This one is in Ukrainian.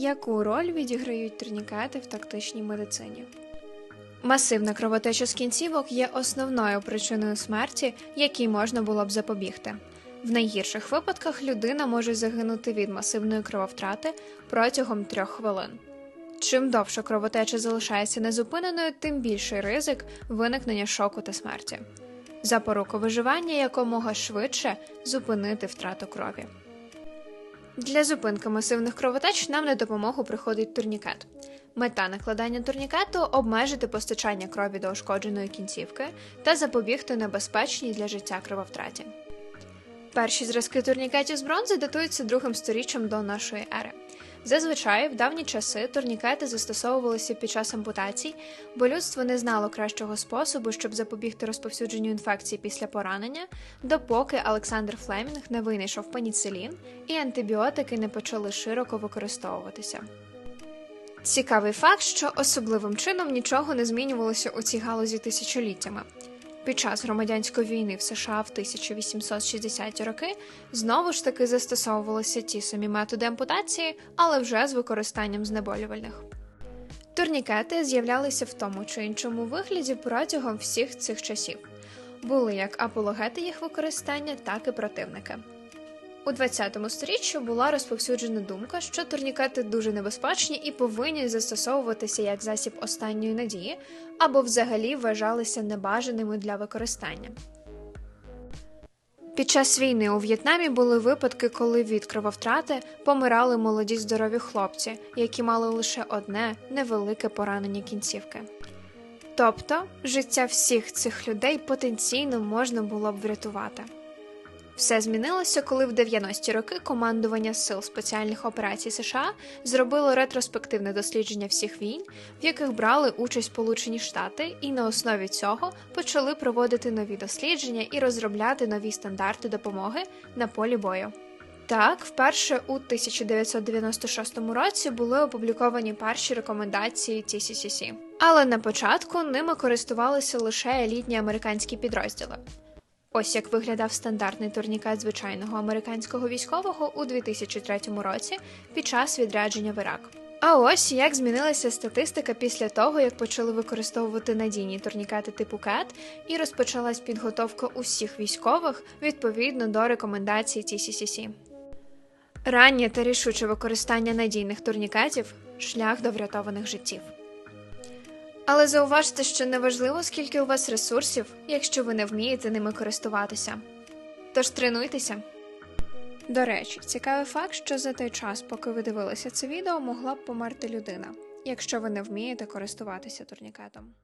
Яку роль відіграють турнікети в тактичній медицині? Масивна кровотеча з кінцівок є основною причиною смерті, якій можна було б запобігти. В найгірших випадках людина може загинути від масивної крововтрати протягом трьох хвилин. Чим довше кровотеча залишається незупиненою, тим більший ризик виникнення шоку та смерті. Запорука виживання якомога швидше зупинити втрату крові. Для зупинки масивних кровотеч нам на допомогу приходить турнікет. Мета накладання турнікету обмежити постачання крові до ушкодженої кінцівки та запобігти небезпечній для життя крововтраті. Перші зразки турнікетів з бронзи датуються другим сторіччям до нашої ери. Зазвичай в давні часи турнікети застосовувалися під час ампутацій, бо людство не знало кращого способу, щоб запобігти розповсюдженню інфекції після поранення, допоки Олександр Флемінг не винайшов пеніцилін і антибіотики не почали широко використовуватися. Цікавий факт, що особливим чином нічого не змінювалося у цій галузі тисячоліттями. Під час громадянської війни в США в 1860-ті роки знову ж таки застосовувалися ті самі методи ампутації, але вже з використанням знеболювальних. Турнікети з'являлися в тому чи іншому вигляді протягом всіх цих часів. Були як апологети їх використання, так і противники. У 20 сторіччі була розповсюджена думка, що турнікети дуже небезпечні і повинні застосовуватися як засіб останньої надії, або взагалі вважалися небажаними для використання. Під час війни у В'єтнамі були випадки, коли від крововтрати помирали молоді здорові хлопці, які мали лише одне невелике поранення кінцівки. Тобто життя всіх цих людей потенційно можна було б врятувати. Все змінилося, коли в 90-ті роки командування Сил спеціальних операцій США зробило ретроспективне дослідження всіх війн, в яких брали участь Сполучені Штати, і на основі цього почали проводити нові дослідження і розробляти нові стандарти допомоги на полі бою. Так, вперше у 1996 році були опубліковані перші рекомендації TCCC. Але на початку ними користувалися лише елітні американські підрозділи. Ось як виглядав стандартний турнікет звичайного американського військового у 2003 році під час відрядження в Ірак. А ось як змінилася статистика після того, як почали використовувати надійні турнікети типу CAT і розпочалась підготовка усіх військових відповідно до рекомендацій TCCC. Раннє та рішуче використання надійних турнікетів шлях до врятованих життів. Але зауважте, що неважливо, скільки у вас ресурсів, якщо ви не вмієте ними користуватися. Тож тренуйтеся. До речі, цікавий факт, що за той час, поки ви дивилися це відео, могла б померти людина, якщо ви не вмієте користуватися турнікетом.